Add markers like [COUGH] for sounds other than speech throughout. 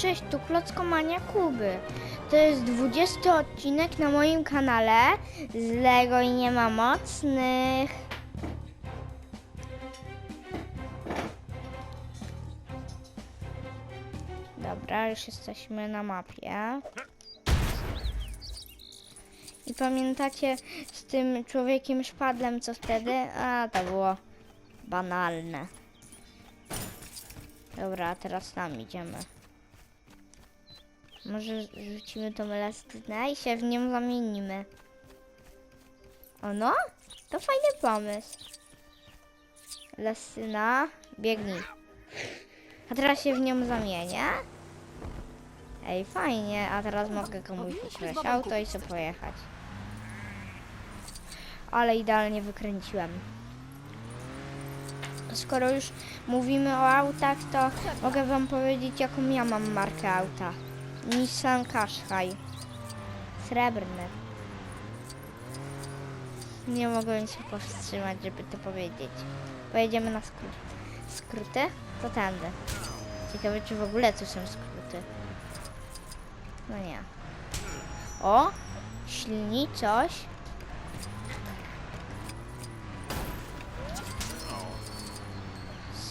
cześć, tu Klockomania Kuby. To jest 20 odcinek na moim kanale z Lego i nie ma mocnych. Dobra, już jesteśmy na mapie. I pamiętacie z tym człowiekiem szpadlem, co wtedy? A, to było banalne. Dobra, teraz tam idziemy. Może rzucimy tą elastynę i się w nią zamienimy. O no, to fajny pomysł. Elastyna, biegnij. A teraz się w nią zamienię. Ej, fajnie, a teraz mogę komuś ukraść auto i sobie pojechać. Ale idealnie wykręciłem. Skoro już mówimy o autach, to mogę wam powiedzieć, jaką ja mam markę auta. Nissan Qashqai. Srebrny. Nie mogłem się powstrzymać, żeby to powiedzieć. Pojedziemy na skrót. Skróty? To tędy. Ciekawe, czy w ogóle tu są skróty. No nie. O! Ślini coś.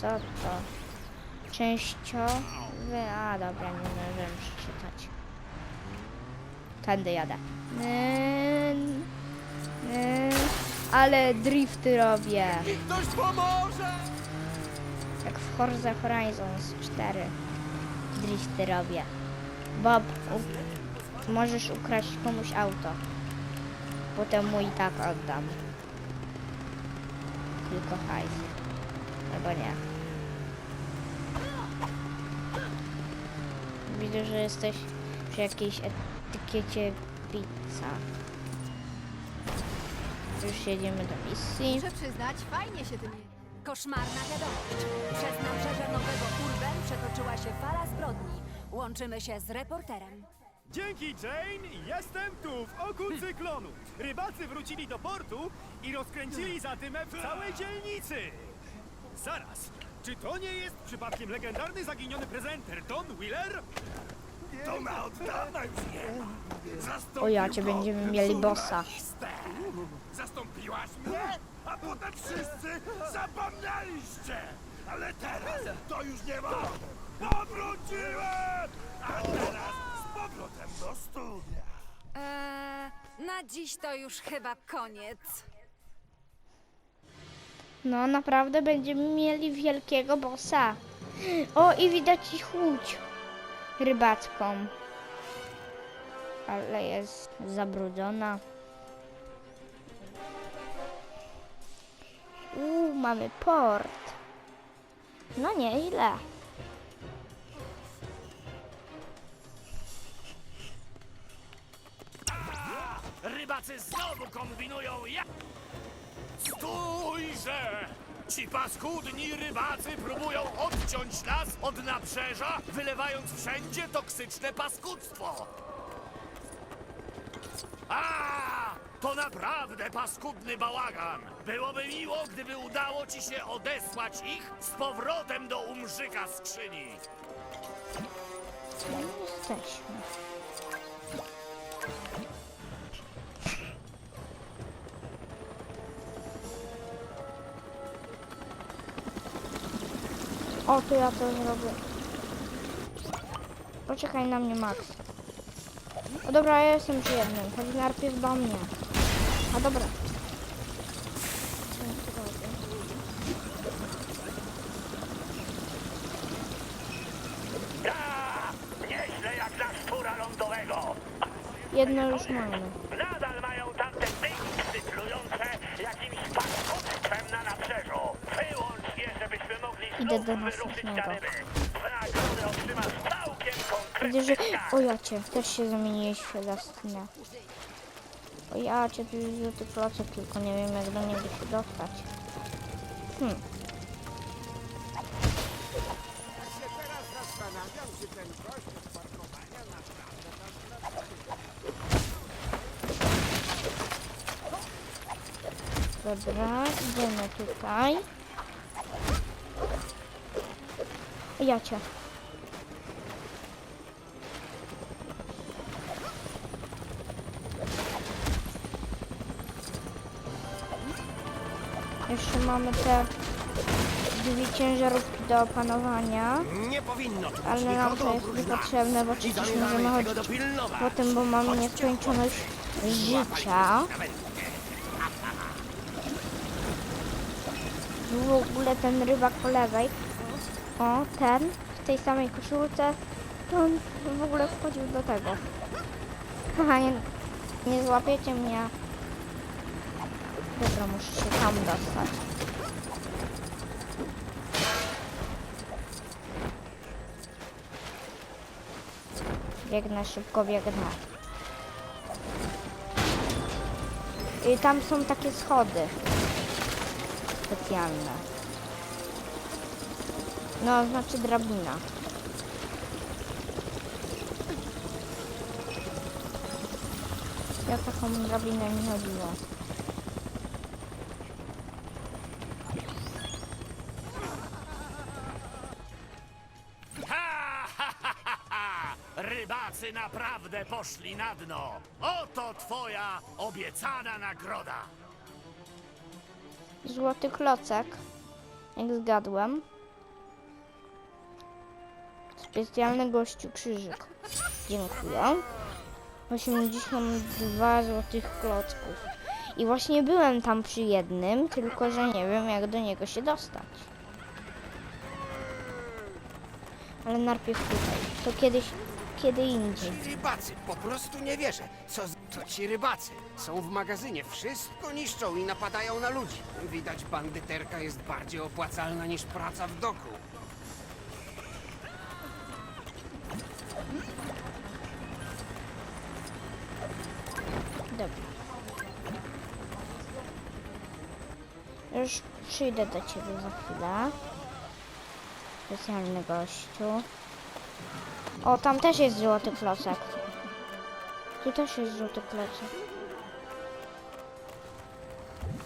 Co to? Częściowy... A, dobra, nie możemy przeczytać. Tędy jadę. Ale drifty robię. Ktoś pomoże! Jak w Forza Horizons 4. Drifty robię. Bob, możesz ukraść komuś auto. Potem mu i tak oddam. Tylko hajs. Albo nie. Widzę, że jesteś przy jakiejś etykiecie pizza. Już jedziemy do misji. Muszę przyznać, fajnie się tym je. Koszmarna wiadomość. Przez nabrzeże Nowego Urban przetoczyła się fala zbrodni. Łączymy się z reporterem. Dzięki, Jane! Jestem tu, w oku cyklonu. Rybacy wrócili do portu i rozkręcili zadymę w całej dzielnicy. Zaraz, czy to nie jest przypadkiem legendarny zaginiony prezenter Don Wheeler? Toma od dawna już nie ma. Zastąpił O ja cię go będziemy mieli bossa. żurnalistę. Zastąpiłaś mnie, a potem wszyscy zapomnieliście. Ale teraz to już nie ma. Powróciłem! A teraz z powrotem do studia. Eee, na dziś to już chyba koniec. No, naprawdę będziemy mieli wielkiego bossa. O, i widać ich łódź rybacką. Ale jest zabrudzona. Uuu, mamy port. No nieźle. Rybacy znowu kombinują jak... Stójże! Ci paskudni rybacy próbują odciąć nas od nabrzeża, wylewając wszędzie toksyczne paskudztwo. A, to naprawdę paskudny bałagan. Byłoby miło, gdyby udało ci się odesłać ich z powrotem do umrzyka skrzyni. Gdzie my jesteśmy? O, to ja to zrobię. Poczekaj na mnie, Max. O dobra, ja jestem przy jednym. Chodź najpierw do mnie. A dobra. Nieźle jak dla szczura lądowego. Jedno już mamy. Do następnego. Widzę, że... O ja cię, też się zamieniłeś w Elastynę. O ja cię, tu jest żółty klocek, tylko nie wiem jak do niego się dostać. Hmm. Dobra, idziemy tutaj. Ja cię. Jeszcze mamy te drzwi ciężarówki do opanowania. Nie powinno Ale nam to jest niepotrzebne, bo przecież możemy chodzić po tym, bo mamy nieskończoność życia. W ogóle ten rybak po lewej o ten, w tej samej koszulce, on w ogóle wchodził do tego. Haha, nie, nie złapiecie mnie. Dobra, muszę się tam dostać. Biegnę, szybko biegnę. I tam są takie schody specjalne. No, znaczy drabina. Ja taką drabinę ha, ha! Rybacy naprawdę poszli na dno. Oto twoja obiecana nagroda. Złoty klocek, jak zgadłem. Specjalny gościu krzyżyk. Dziękuję. 82 złotych klocków. I właśnie byłem tam przy jednym, tylko że nie wiem jak do niego się dostać. Ale najpierw tutaj. To kiedyś, kiedy indziej. Rybacy, po prostu nie wierzę. Co, z- co ci rybacy? Są w magazynie, wszystko niszczą i napadają na ludzi. Widać, bandyterka jest bardziej opłacalna niż praca w doku. Przyjdę do ciebie za chwilę. Specjalny gościu. O, tam też jest złoty klocek. Tu też jest złoty klocek.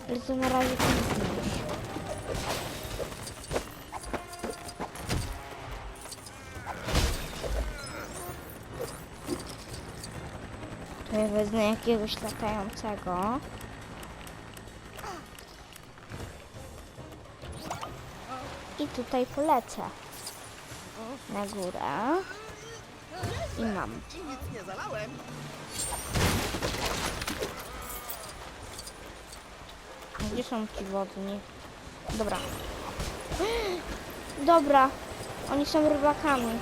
Ale to na razie to nie jest. To ja wezmę jakiegoś latającego. Tutaj polecę. Na górę. I mam. Gdzie są ci wodni? Dobra. [GASPS] Dobra. Oni są rybakami.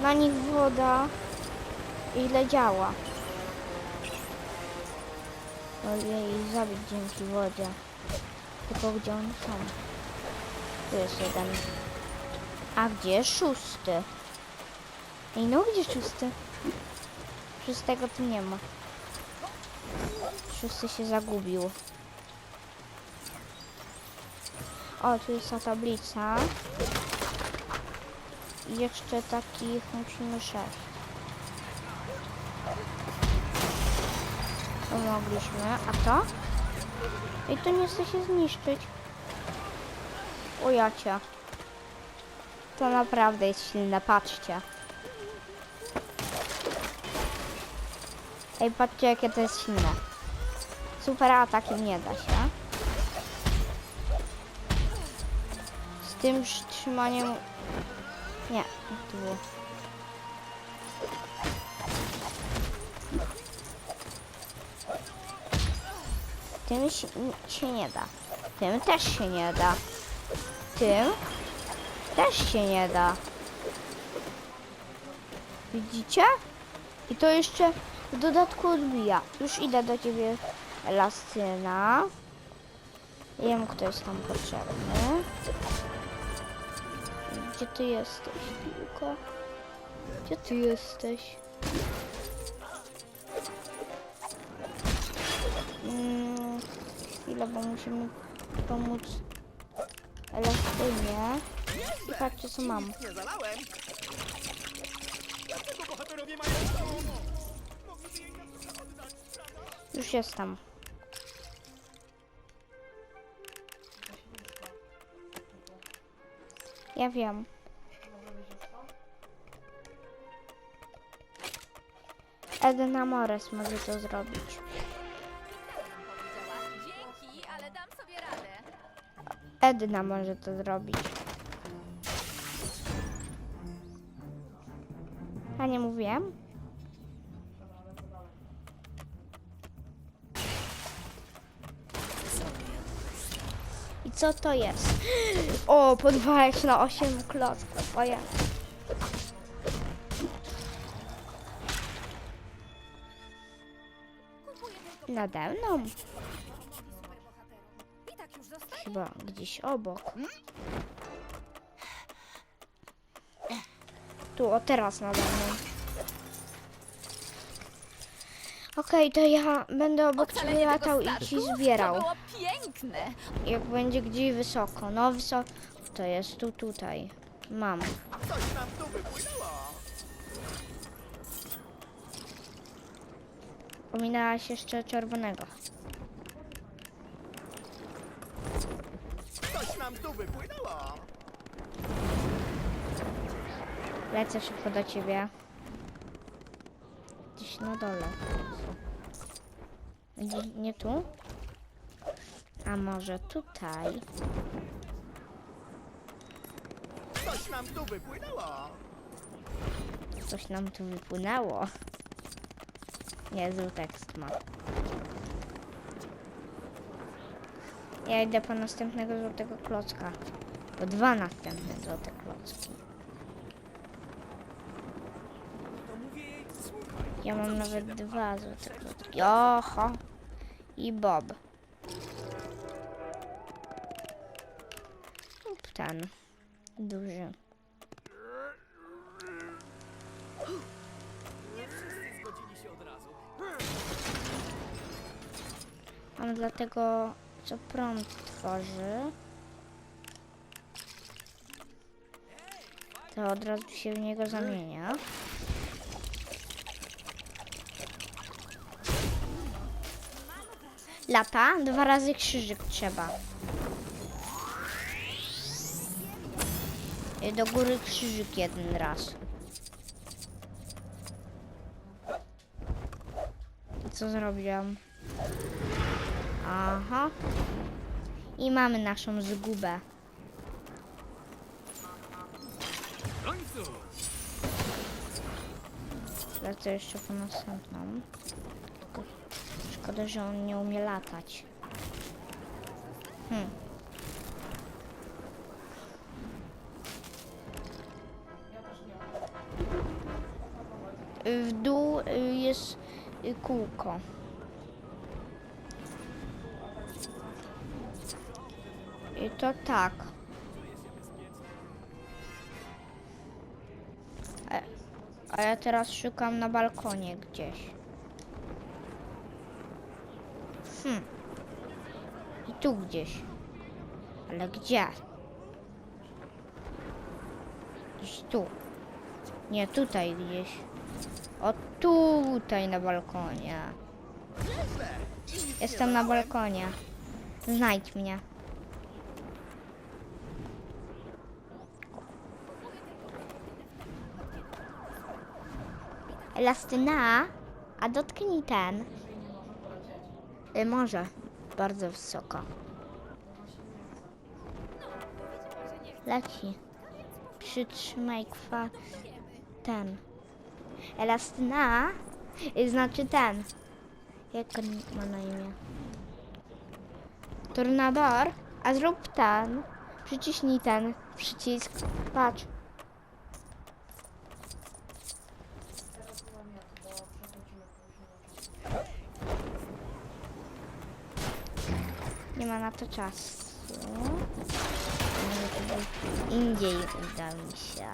Na nich woda źle działa. Ojej, zabić dzięki wodzie. Tylko gdzie oni są? Tu jest jeden. A gdzie szósty? Ej, no gdzie szósty? Szóstego tu nie ma. Szósty się zagubił. O, tu jest ta tablica. I jeszcze takich musimy sześć. Pomogliśmy. A to? I to nie chce się zniszczyć. O jacie. To naprawdę jest silne, patrzcie. Ej, patrzcie jakie to jest silne. Super atakiem nie da się. Z tym trzymaniem... Nie, to było. Tym się nie da. Tym też się nie da. Tym też się nie da. Widzicie? I to jeszcze w dodatku odbija. Już idę do ciebie, Elastyna. Wiem, kto jest tam potrzebny. Gdzie ty jesteś, piłko? Gdzie ty jesteś? Mm, chwilę, bo musimy pomóc Elastynie. I patrzcie, co mam. Już jestem. Ja wiem. Edna Mores może to zrobić. Edna może to zrobić. A nie mówiłem? I co to jest? [GASPS] O, podwajać na 8 klocków. O ja. Nade mną. Chyba gdzieś obok. Tu, o teraz nade mną. Okej, to ja będę obok ciebie Ocalenie latał i ci statku zbierał. To było piękne. Jak będzie gdzieś wysoko. No wysoko. To jest tu, tutaj. Mam. Coś nam tu wypłynęło. Pominęłaś jeszcze czerwonego. Coś nam tu wypłynęło. Lecę szybko do ciebie. Gdzieś na dole. Gdzie, nie tu? A może tutaj? Coś nam tu wypłynęło. Coś nam tu wypłynęło. Niezły tekst ma. Ja idę po następnego złotego klocka. Po dwa następne złote klocki. Ja mam nawet dwa złote klocki. Oho! I Bob. Ten. Duży. On dlatego, co prąd tworzy, to od razu się w niego zamienia. Lata, dwa razy krzyżyk trzeba. I do góry krzyżyk jeden raz. Co zrobiłam? Aha. I mamy naszą zgubę. Lecę jeszcze po następną. Tylko szkoda, że on nie umie latać. Hmm. W dół y, jest y, kółko. I to tak. A, ja teraz szukam na balkonie gdzieś. Hmm. I tu gdzieś. Ale gdzie? Gdzieś tu. Nie, tutaj gdzieś. O, tutaj na balkonie. Jestem na balkonie. Znajdź mnie. Elastyna, a dotknij ten. Y, może. Bardzo wysoko. Leci. Przytrzymaj kwa... ten. Elastyna, y, znaczy ten. Jak on ma na imię? Tornador, a zrób ten. Przyciśnij ten przycisk. Patrz. Na to czasu. Indziej uda mi się.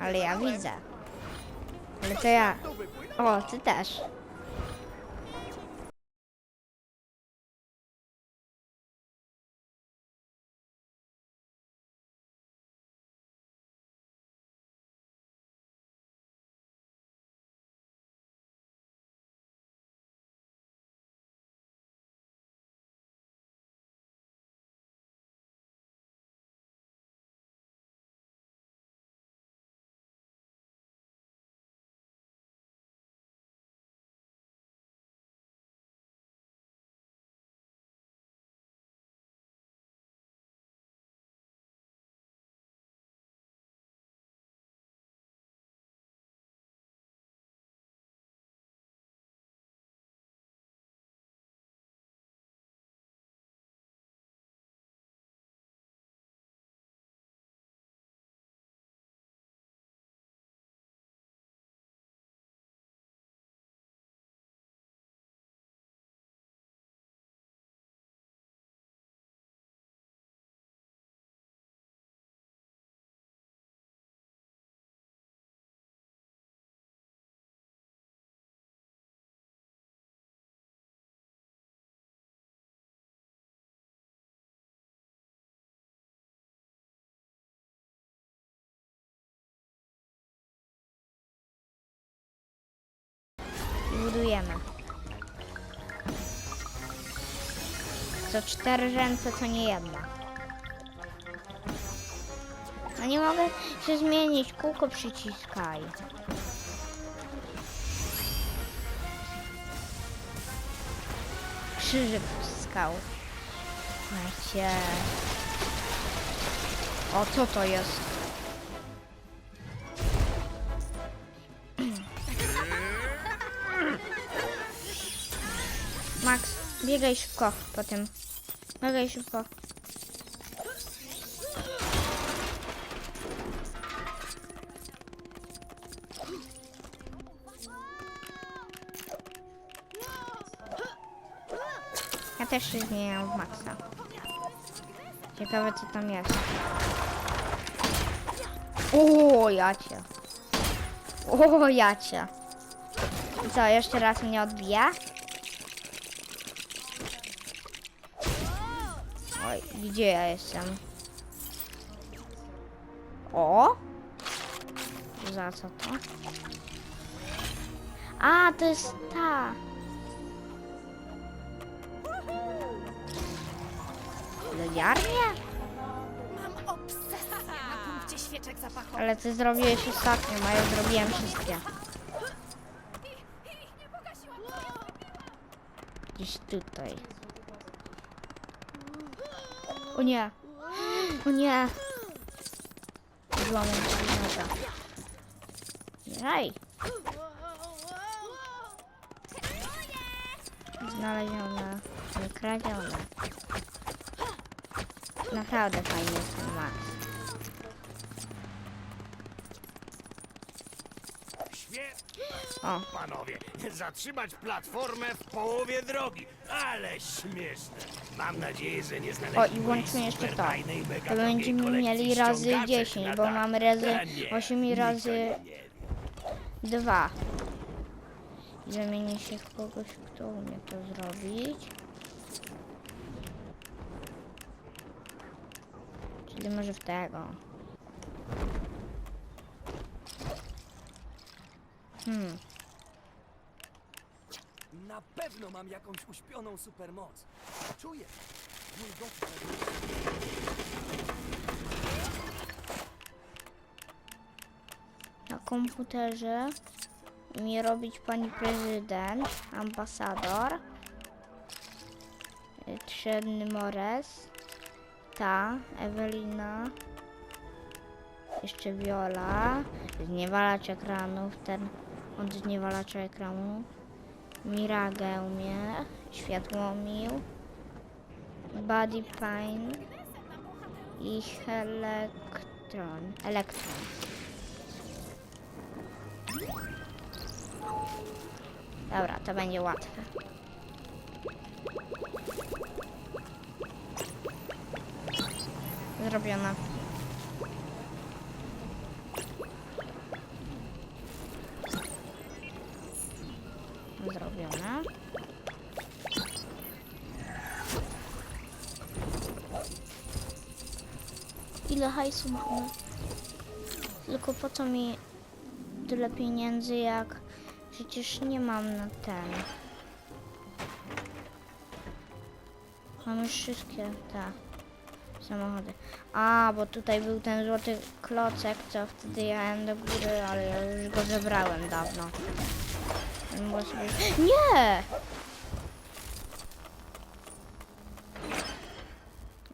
Ale ja widzę. Ale to ja. O, ty też. Co cztery ręce to nie jedna. No nie mogę się zmienić, kółko przyciskaj. Krzyżyk wciskał. Macie. O, co to jest? Biegaj szybko po tym. Biegaj szybko. Ja też się zmieniam w Maxa. Ciekawe co tam jest. O, jacie. O, jacie. I co, jeszcze raz mnie odbija? Gdzie ja jestem? O! Za co to? A, to jest ta. Lodziarnia? Mam obsesję na punkcie świeczek zapachowych. Ale ty zrobiłeś ostatnio, a ja zrobiłem wszystkie. Gdzieś tutaj. O nie! O nie! Się noga. Jaj! Znalezione, kradzione. Naprawdę fajny jest ten Max. O, panowie. Zatrzymać platformę w połowie drogi. Ale śmieszne. Mam nadzieję, że nie O i włączmy jeszcze to. To będziemy mieli razy ściągaczek 10, na bo mamy razy A nie, 8 nikt to razy nie wie. 2. I zamienię się w kogoś, kto umie to zrobić. Czyli może w tego. Hmm. Na pewno mam jakąś uśpioną supermoc. Czuję. Na komputerze umie robić pani prezydent, ambasador, y, Trzedny Mores, ta, Ewelina, jeszcze Viola, zniewalacz ekranów, ten od zniewalacza ekranu, Mirage umie, Światłomił, Body Pine i Elektron. Elektron. Dobra, to będzie łatwe. Zrobione. Zrobione. Ile hajsu mamy? Tylko po co mi tyle pieniędzy, jak przecież nie mam na ten. Mam już wszystkie te samochody. A, bo tutaj był ten złoty klocek, co wtedy jechałem do góry, ale ja już go zebrałem dawno. Nie!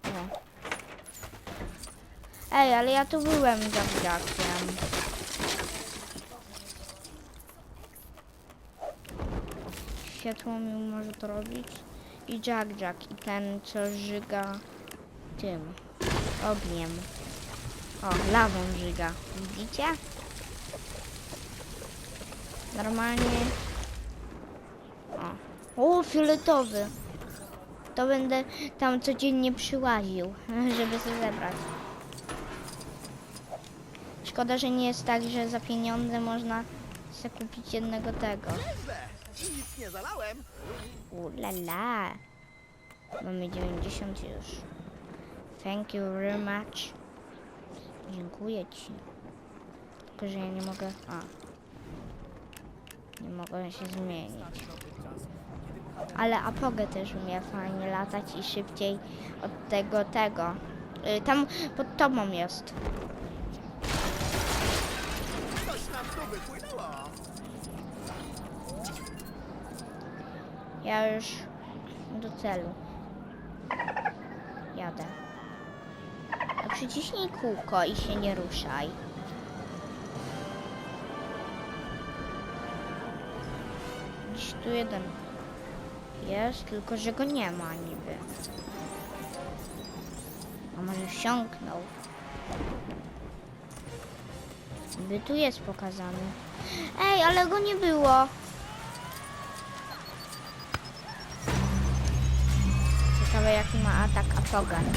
O. Ej, ale ja tu byłem zabijakiem. Światłomił może to robić. I Jack Jack. I ten, co żyga tym ogniem. O, lawą żyga. Widzicie? Normalnie. O, o fioletowy. To będę tam codziennie przyłaził, [LAUGHS] żeby sobie zebrać. Szkoda, że nie jest tak, że za pieniądze można sobie kupić jednego tego. Nic nie zalałem. Ulala. Mamy 90 już. Thank you very much. Dziękuję ci. Tylko, że ja nie mogę. A. Nie mogą się zmienić. Ale Apogę też umie fajnie latać i szybciej od tego, tego. Y, Tam pod tobą jest. Coś wypłynęło. Ja już do celu. Jadę. A przyciśnij kółko i się nie ruszaj. Gdzieś tu jeden jest, tylko że go nie ma niby. A może wsiąknął? Niby tu jest pokazany. Ej, ale go nie było. Ciekawe jaki ma atak Apogan. [CLEARS THROAT]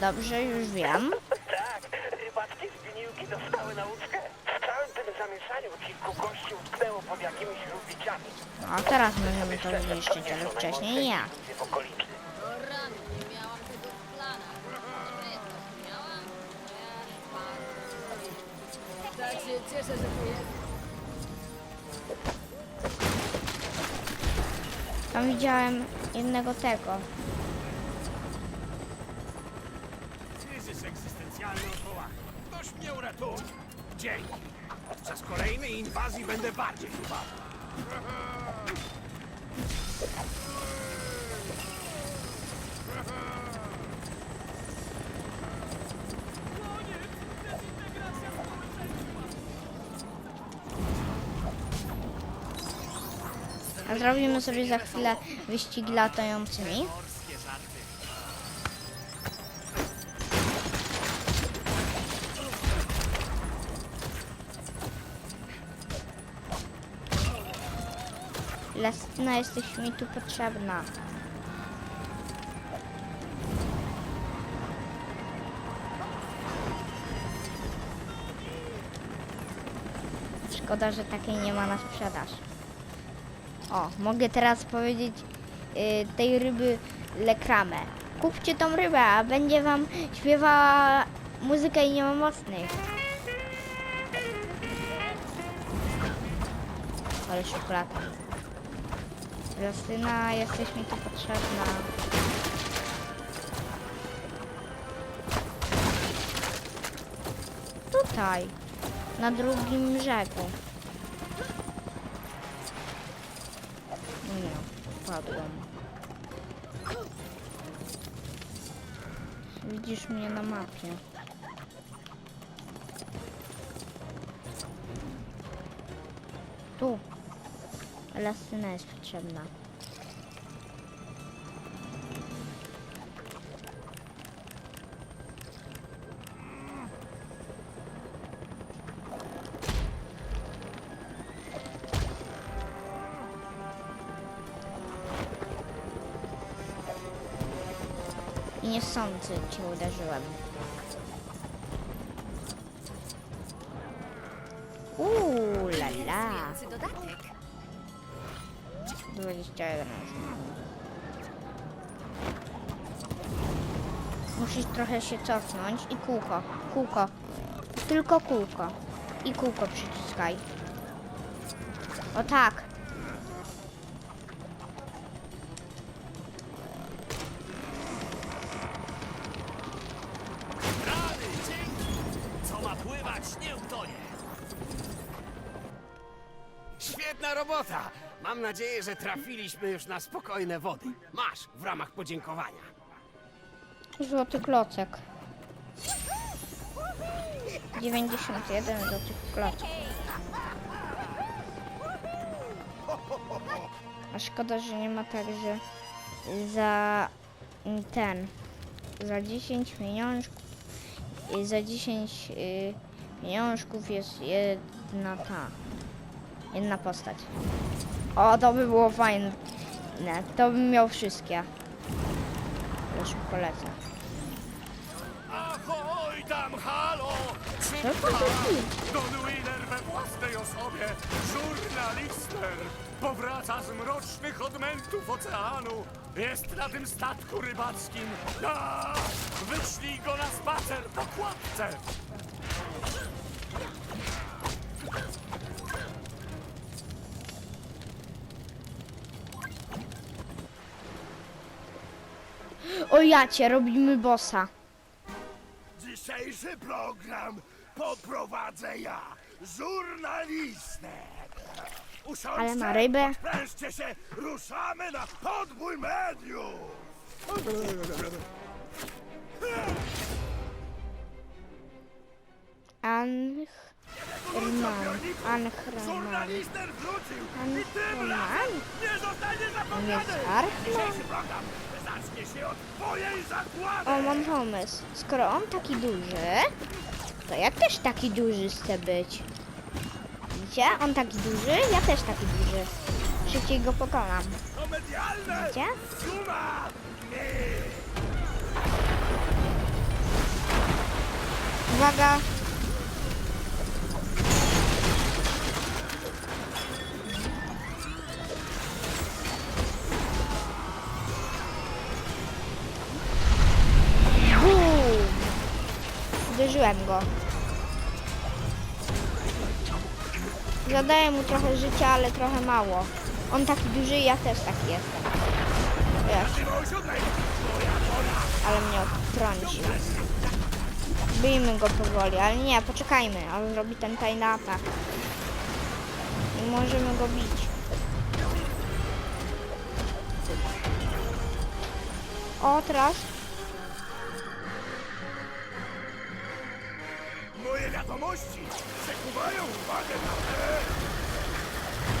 Dobrze, już wiem. Tak, rybackie zgniłki dostały nauczkę. W całym tym zamieszaniu kilku gości utknęło pod jakimiś rubieciami. A teraz możemy to zniszczyć, ale wcześniej nie. W okolicy. Się cieszę, że tu jest. Tam widziałem jednego tego. Kryzys egzystencjalny odwołany. Ktoś mnie uratuje. Dzięki. Podczas kolejnej inwazji będę bardziej chyba. Zrobimy sobie za chwilę wyścigi latającymi. Lestyna, jesteś mi tu potrzebna. Szkoda, że takiej nie ma na sprzedaż. O, mogę teraz powiedzieć y, tej ryby lekramę. Kupcie tą rybę, a będzie wam śpiewała muzykę i nie ma. Ale szokolada. Justyna, jesteś mi tu potrzebna. Tutaj, na drugim brzegu. Nie, padłam. Widzisz mnie na mapie. Tu. Elastyna jest potrzebna. I nie sądzę, cię uderzyłem. Uuu, la la. Więc dodatek. 21 Musisz trochę się cofnąć i kółko, kółko. Tylko kółko. I kółko przyciskaj. O tak. Nadzieję, że trafiliśmy już na spokojne wody. Masz w ramach podziękowania. Złoty klocek. 91 złotych klocek. A szkoda, że nie ma tak, że za ten, za 10 pieniążków, za 10 y, pieniążków jest jedna ta, jedna postać. O, to by było fajne. To bym miał wszystkie. Już polecę. Ahoj tam, halo! Co to za Don Wheeler we własnej osobie, żurnalister, powraca z mrocznych odmętów oceanu. Jest na tym statku rybackim. A, wyślij go na spacer po kładce. O jacie, robimy bossa. Dzisiejszy program poprowadzę ja, żurnalistę. Usiądźcie, Ale ma rybę. Sprężcie się, ruszamy na podbój mediów. Anchman. Anchraman. Żurnalister wrócił i tym nie zostanie zapomniany. jest Archman? Dzisiejszy program O, mam pomysł. Skoro on taki duży, to ja też taki duży chcę być. Widzicie? On taki duży, ja też taki duży. Szybciej go pokonam. Widzicie? Uwaga! Uderzyłem go. Zadaję mu trochę życia, ale trochę mało. On taki duży, ja też taki jestem. Wiesz, ale mnie odtrącił. Bijmy go powoli, ale nie, poczekajmy, aż zrobi ten tajny atak. I możemy go bić. O, teraz.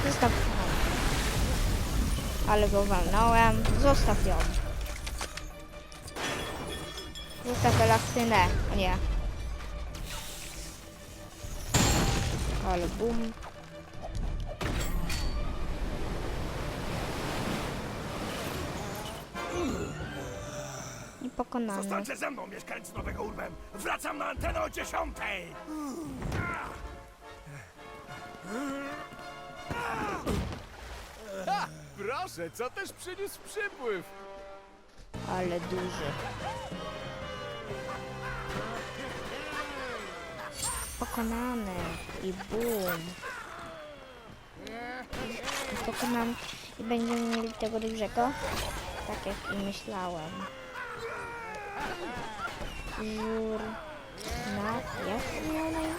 Zostaw ją. Ale go walnąłem. Zostaw ją. Zostaw elaktynę. Nie. Ale bum. I pokonany. Zostańcie ze mną, mieszkańcy Nowego Urbem. Wracam na antenę o dziesiątej. Proszę, co też przyniósł przypływ? Ale duży. Pokonany. I bum. Pokonam. I będziemy mieli tego dużego. Tak jak i myślałem. Żur. Na. Jak miał na imię?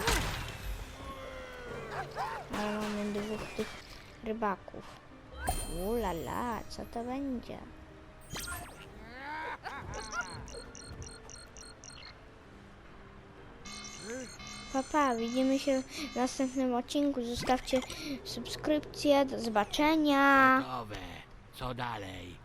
Ale mamy dwóch tych rybaków. Ulala, co to będzie? Papa, widzimy się w następnym odcinku. Zostawcie subskrypcję. Do zobaczenia. Gotowe. Co dalej?